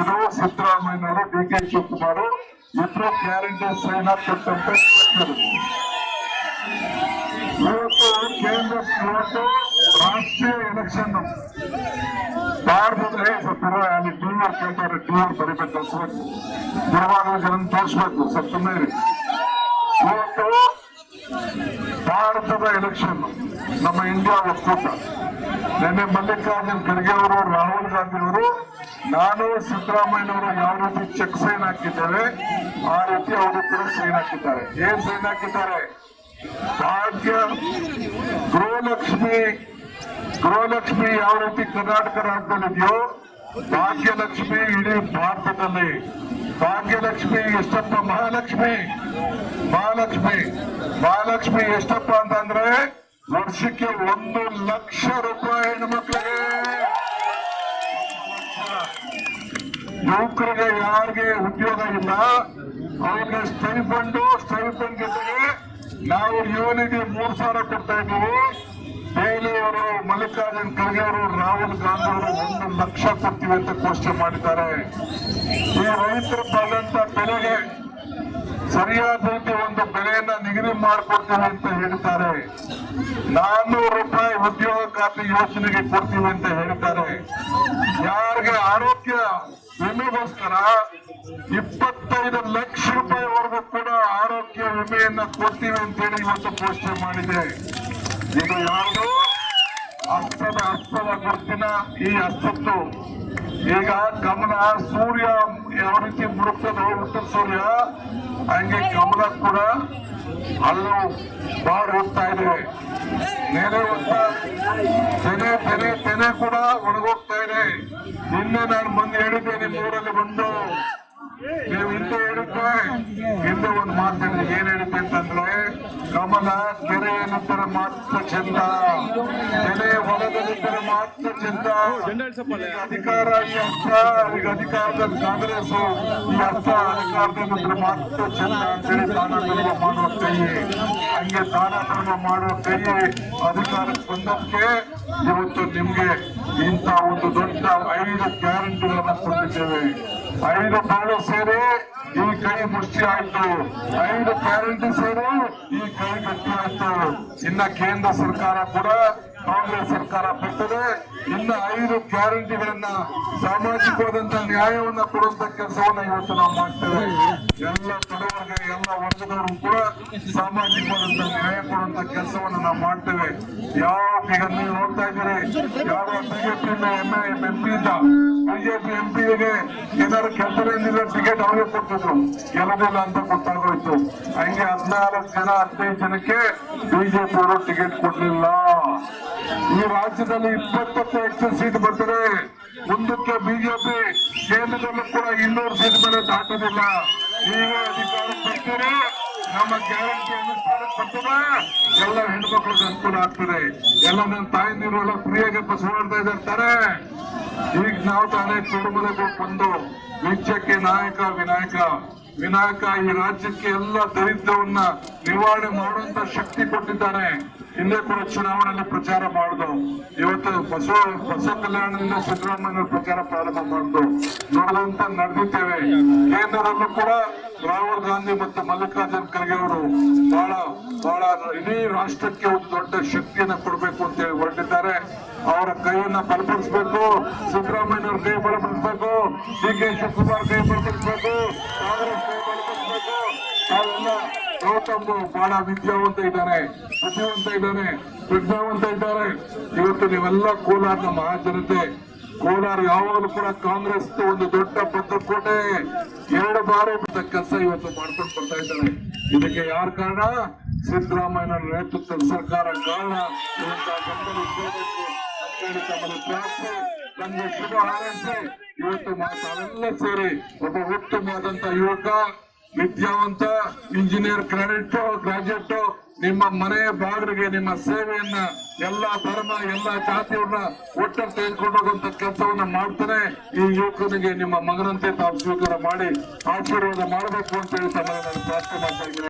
ಇದು ಸಿದ್ದರಾಮಯ್ಯನವರು D K Shivakumar ಇಬ್ರು ಗ್ಯಾರಂಟಿ ಸೈನ್ ಕೇಂದ್ರ ರಾಷ್ಟ್ರೀಯ ಎಲೆಕ್ಷನ್. ಭಾರತದ ಸ್ವಲ್ಪ ಅಲ್ಲಿ ಟಿ ಕೇಳ್ತಾರೆ, ಟಿ ವಿ ಬರಿಬೇಕು ಕಲ್ಸ್ಬೇಕು ತೋರಿಸ್ಬೇಕು, ಸ್ವಲ್ಪ. ಇವತ್ತು ಭಾರತದ ಎಲೆಕ್ಷನ್, ನಮ್ಮ ಇಂಡಿಯಾ ಒಕ್ಕೂಟ ನಿನ್ನೆ ಮಲ್ಲಿಕಾರ್ಜುನ್ ಖರ್ಗೆ ಅವರು, ರಾಹುಲ್ ಗಾಂಧಿ ಅವರು, ನಾನು ಸಿದ್ದರಾಮಯ್ಯನವರು ಯಾವ ರೀತಿ ಚೆಕ್ ಸೈನ್ ಹಾಕಿದ್ದೇವೆ. ಆ ರೀತಿ ಅವರು ಕೂಡ ಸೈನ್ ಹಾಕಿದ್ದಾರೆ. ಏನ್ ಸೈನ್ ಹಾಕಿದ್ದಾರೆ? ಭಾಗ್ಯ, ಗೃಹಲಕ್ಷ್ಮಿ ಗೃಹಲಕ್ಷ್ಮಿ ಯಾವ ರೀತಿ ಕರ್ನಾಟಕ ರಾಜ್ಯದಲ್ಲಿದೆಯೋ, ಭಾಗ್ಯಲಕ್ಷ್ಮಿ ಇಡೀ ಭಾರತದಲ್ಲಿ. ಭಾಗ್ಯಲಕ್ಷ್ಮಿ ಎಷ್ಟಪ್ಪ ಮಹಾಲಕ್ಷ್ಮಿ? ಮಹಾಲಕ್ಷ್ಮಿ. ಮಹಾಲಕ್ಷ್ಮಿ ಎಷ್ಟಪ್ಪ ಅಂತಂದ್ರೆ ವರ್ಷಕ್ಕೆ ಒಂದು ಲಕ್ಷ ರೂಪಾಯಿ ಹೆಣ್ಮಕ್ಳಿಗೆ ಯುವಕರಿಗೆ ಯಾರಿಗೆ ಉದ್ಯೋಗ ಇಲ್ಲ, ಅವ್ರಿಗೆ ಸ್ಟೈಫಂಡು ಸ್ಟೈಫಂಡ್ ಜೊತೆಗೆ ನಾವು ಯುವನಿಗೆ ಮೂರ್ ಸಾವಿರ ಕೊಡ್ತಾ ಇದ್ದೀವಿ. ಡೈಲಿ ಅವರು ಮಲ್ಲಿಕಾರ್ಜುನ್ ಖರ್ಗೆ ಅವರು, ರಾಹುಲ್ ಗಾಂಧಿ ಅವರು ಒಂದು ಲಕ್ಷ ಕೊಡ್ತೀವಿ ಅಂತ ಘೋಷಣೆ ಮಾಡಿದ್ದಾರೆ. ಈ ರೈತರು ಬಂದಂತ ಬೆಲೆಗೆ ಸರಿಯಾದ ರೀತಿ ಒಂದು ಬೆಲೆಯನ್ನ ನಿಗದಿ ಮಾಡಿಕೊಡ್ತೀವಿ ಅಂತ ಹೇಳ್ತಾರೆ. ನಾನ್ನೂರು ರೂಪಾಯಿ ಉದ್ಯೋಗ ಖಾತೆ ಯೋಜನೆಗೆ ಕೊಡ್ತೀವಿ ಅಂತ ಹೇಳ್ತಾರೆ. ಯಾರಿಗೆ ಆರೋಗ್ಯ ವಿಮೆಗೋಸ್ಕರ ಇಪ್ಪತ್ತೈದು ಲಕ್ಷ ರೂಪಾಯಿವರೆಗೂ ಕೂಡ ಆರೋಗ್ಯ ವಿಮೆಯನ್ನ ಕೊಡ್ತೀವಿ ಅಂತೇಳಿ ಇವತ್ತು ಘೋಷಣೆ ಮಾಡಿದೆ. ಇದು ಯಾವುದು ಹಸ್ತದ ಹಸ್ತದ ಗುರುತಿನ ಈ ಹಸ್ತದ್ದು. ಈಗ ಕಮಲ, ಸೂರ್ಯ ಯಾವ ರೀತಿ ಮುಳುಗ್ತದೆ ಉತ್ತರ ಸೂರ್ಯ, ಹಂಗೆ ಕಮಲ ಕೂಡ ಅಲ್ಲೂ ಬಾಡ್ ಹೋಗ್ತಾ ಇದೆ. ನೆನೆ ತೆನೆ ತೆನೆ ತೆನೆ ಕೂಡ ಒಣಗೋಗ್ತಾ ಇದೆ. ನಿನ್ನೆ ನಾನು ಬಂದು ಹೇಳಿದ್ದೆ ನಿಮ್ಮ ಊರಲ್ಲಿ ಬಂದು. ನೀವು ಹಿಂದೆ ಹೇಳಿದ್ರೆ ಹಿಂದೆ ಒಂದು ಮಾತು ಏನ್ ಹೇಳಿದ್ದೆ ಅಂತಂದ್ರೆ ಕಮಲ ನಂತರ ಮಾತ್ರ ಚಂದ. ಕೆರೆ ನಂತರ ಮಾತ್ರ ಚಂದ. ಅಧಿಕಾರ ಈ ಅರ್ಥ ಈಗ ಅಧಿಕಾರದಲ್ಲಿ ಕಾಂಗ್ರೆಸ್ ಈ ಅರ್ಥ ನಂತರ ಮಾತ್ರ ಚಂದ ಅಂತೇಳಿ ದಾನ ಧರ್ಮ ಮಾಡುವ ಕೈ ಹಂಗೆ ದಾನ ಧರ್ಮ ಮಾಡುವ ಕೈ ಅಧಿಕಾರಕ್ಕೆ ಬಂದಕ್ಕೆ ಇವತ್ತು ನಿಮ್ಗೆ ಇಂಥ ಒಂದು ದೊಡ್ಡ ಐದು ಗ್ಯಾರಂಟಿಗಳನ್ನು ಕೊಟ್ಟಿದ್ದೇವೆ. ಐದು ಬಾಳು ಸೇರಿ ಈ ಕೈ ಮುಷ್ಟಿ ಆಯ್ತು. ಐದು ಗ್ಯಾರಂಟಿ ಸೇರಿ ಈ ಕೈ ಗಟ್ಟಿ ಆಯ್ತು. ಇನ್ನ ಕೇಂದ್ರ ಸರ್ಕಾರ ಕೂಡ ಕಾಂಗ್ರೆಸ್ ಸರ್ಕಾರ ಬಿಟ್ಟಿದೆ ಇನ್ನ ಐದು ಗ್ಯಾರಂಟಿಗಳನ್ನ ಸಾಮಾಜಿಕವಾದಂತಹ ನ್ಯಾಯವನ್ನ ಕೊಡುವಂತ ಕೆಲಸವನ್ನ ಇವತ್ತು ನಾವು ಮಾಡ್ತೇವೆ. ಎಲ್ಲ ಕಡೆಯವರಿಗೆ ಎಲ್ಲ ವರ್ಗದವರು ಕೂಡ ಸಾಮಾಜಿಕವಾದಂತಹ ನ್ಯಾಯ ಕೊಡುವಂತ ಕೆಲಸವನ್ನ ನಾವು ಮಾಡ್ತೇವೆ. ಯಾವ ಈಗ ನೀವು ನೋಡ್ತಾ ಇದ್ದೀರಿ ಯಾವ ಬಿಜೆಪಿ ಎಂ ಎಂ ಇದ್ದ ಬಿಜೆಪಿ ಎಂ ಪಿಗೆ ಏನಾದ್ರು ಕೆಲಸದಿಂದ ಟಿಕೆಟ್ ಅವರಿಗೆ ಕೊಟ್ಟಿದ್ರು ಗೆಲ್ಲದಿಲ್ಲ ಅಂತ ಗೊತ್ತಾಗೋಯ್ತು. ಹಂಗೆ ಹದಿನಾಲ್ಕು ಜನ, ಹದಿನೈದು ಜನಕ್ಕೆ ಬಿಜೆಪಿ ಅವರು ಟಿಕೆಟ್ ಕೊಡ್ಲಿಲ್ಲ. ಈ ರಾಜ್ಯದಲ್ಲಿ ಇಪ್ಪತ್ತಕ್ಕೆ ಹೆಚ್ಚು ಸೀಟ್ ಬರ್ತದೆ. ಮುಂದಕ್ಕೆ ಬಿಜೆಪಿ ಕೇಂದ್ರದಲ್ಲೂ ಕೂಡ ಇನ್ನೂರು ಸೀಟ್ ಮೇಲೆ ದಾಟೋದಿಲ್ಲ ನೀವೇ ಅಧಿಕಾರ ಬರ್ತೀರಿ ನಮ್ಮ ಗ್ಯಾರಂಟಿ ಅನುಷ್ಠಾನಕ್ಕೆ ಬರ್ತದೆ. ಎಲ್ಲ ಹೆಣ್ಮಕ್ಳಿಗೆ ಅನುಕೂಲ ಆಗ್ತದೆ. ಎಲ್ಲ ನನ್ನ ತಾಯಂದಿರು ಎಲ್ಲ ಫ್ರೀಯಾಗಿ ಬಸ್ ಓಡಾಡ್ತಾ ಇದ್ದಾರೆ ಈಗ ನಾವು ತಾನೇ ಕುಟುಂಬದಲ್ಲಿ ಬಂದು ವೆಚ್ಚಕ್ಕೆ ನಾಯಕ, ವಿನಾಯಕ. ವಿನಾಯಕ ಈ ರಾಜ್ಯಕ್ಕೆ ಎಲ್ಲ ದರಿದ್ರವನ್ನ ನಿವಾರಣೆ ಮಾಡುವಂತ ಶಕ್ತಿ ಕೊಟ್ಟಿದ್ದಾನೆ ಹಿಂದೆ ಕೂಡ ಚುನಾವಣೆಯಲ್ಲಿ ಪ್ರಚಾರ ಮಾಡುದು, ಇವತ್ತು ಬಸವ ಬಸವ ಕಲ್ಯಾಣದಿಂದ ಸಿದ್ದರಾಮಯ್ಯ ಪ್ರಚಾರ ಪ್ರಾರಂಭ ಮಾಡುದು ನೋಡುವಂತ ನಡೆದಿದ್ದೇವೆ. ಕೇಂದ್ರದಲ್ಲೂ ಕೂಡ ರಾಹುಲ್ ಗಾಂಧಿ ಮತ್ತು ಮಲ್ಲಿಕಾರ್ಜುನ್ ಖರ್ಗೆ ಅವರು ಬಹಳ ಬಹಳ ಇಡೀ ರಾಷ್ಟ್ರಕ್ಕೆ ಒಂದು ದೊಡ್ಡ ಶಕ್ತಿಯನ್ನು ಕೊಡಬೇಕು ಅಂತ ಹೇಳಿ ಹೊರಟಿದ್ದಾರೆ. ಅವರ ಕೈಯನ್ನ ಬಲಪಡಿಸಬೇಕು, ಸಿದ್ದರಾಮಯ್ಯನವ್ರ ಕೈ ಬಲಪಡಿಸಬೇಕು, ಡಿ ಕೆ ಶಿವಕುಮಾರ್ ಕೈ ಬಲಪಡಿಸಬೇಕು, ಕಾಂಗ್ರೆಸ್ ಗೌತಮ್ ಬಹಳ ವಿದ್ಯಾವಂತ ಇದ್ದಾರೆ, ಬುದ್ಧಿವಂತ ಇದ್ದಾನೆ ಪ್ರಜ್ಞಾವಂತ ಇದ್ದಾರೆ. ಇವತ್ತು ನೀವೆಲ್ಲ ಕೋಲಾರದ ಮಹಾಜನತೆ, ಕೋಲಾರ ಯಾವಾಗಲೂ ಕೂಡ ಕಾಂಗ್ರೆಸ್ ಒಂದು ದೊಡ್ಡ ಭದ್ರಕೋಟೆ ಎರಡು ಬಾರಿ ಕೆಲಸ ಇವತ್ತು ಮಾಡ್ಕೊಂಡು ಬರ್ತಾ ಇದ್ದಾರೆ. ಇದಕ್ಕೆ ಯಾರ ಕಾರಣ? ಸಿದ್ದರಾಮಯ್ಯ ನೇತೃತ್ವದ ಸರ್ಕಾರ ಕಾರಣ. ಇವತ್ತು ಮಾತಾವೆಲ್ಲ ಸೇರಿ ಒಬ್ಬ ಉತ್ತಮವಾದಂತ ಯುವಕ ವಿದ್ಯಾವಂತ ಇಂಜಿನಿಯರ್, ಕ್ರೆಡಿಟ್ ಗ್ರಾಜುಯೇಟ್ ನಿಮ್ಮ ಮನೆಯ ಬಾಗಿಲಿಗೆ ನಿಮ್ಮ ಸೇವೆಯನ್ನ, ಎಲ್ಲಾ ಧರ್ಮ, ಎಲ್ಲಾ ಜಾತಿಯವ್ರನ್ನ ಒಟ್ಟು ತೆಗೆದುಕೊಂಡು ಹೋಗುವಂತ ಕೆಲಸವನ್ನ ಮಾಡ್ತಾನೆ ಈ ಯುವಕನಿಗೆ ನಿಮ್ಮ ಮಗನಂತೆ ತಾವು ಸ್ವೀಕಾರ ಮಾಡಿ ಆಶೀರ್ವಾದ ಮಾಡಬೇಕು ಅಂತ ಹೇಳಿ ನಾನು ಪ್ರಾರ್ಥನೆ ಮಾಡ್ತಾ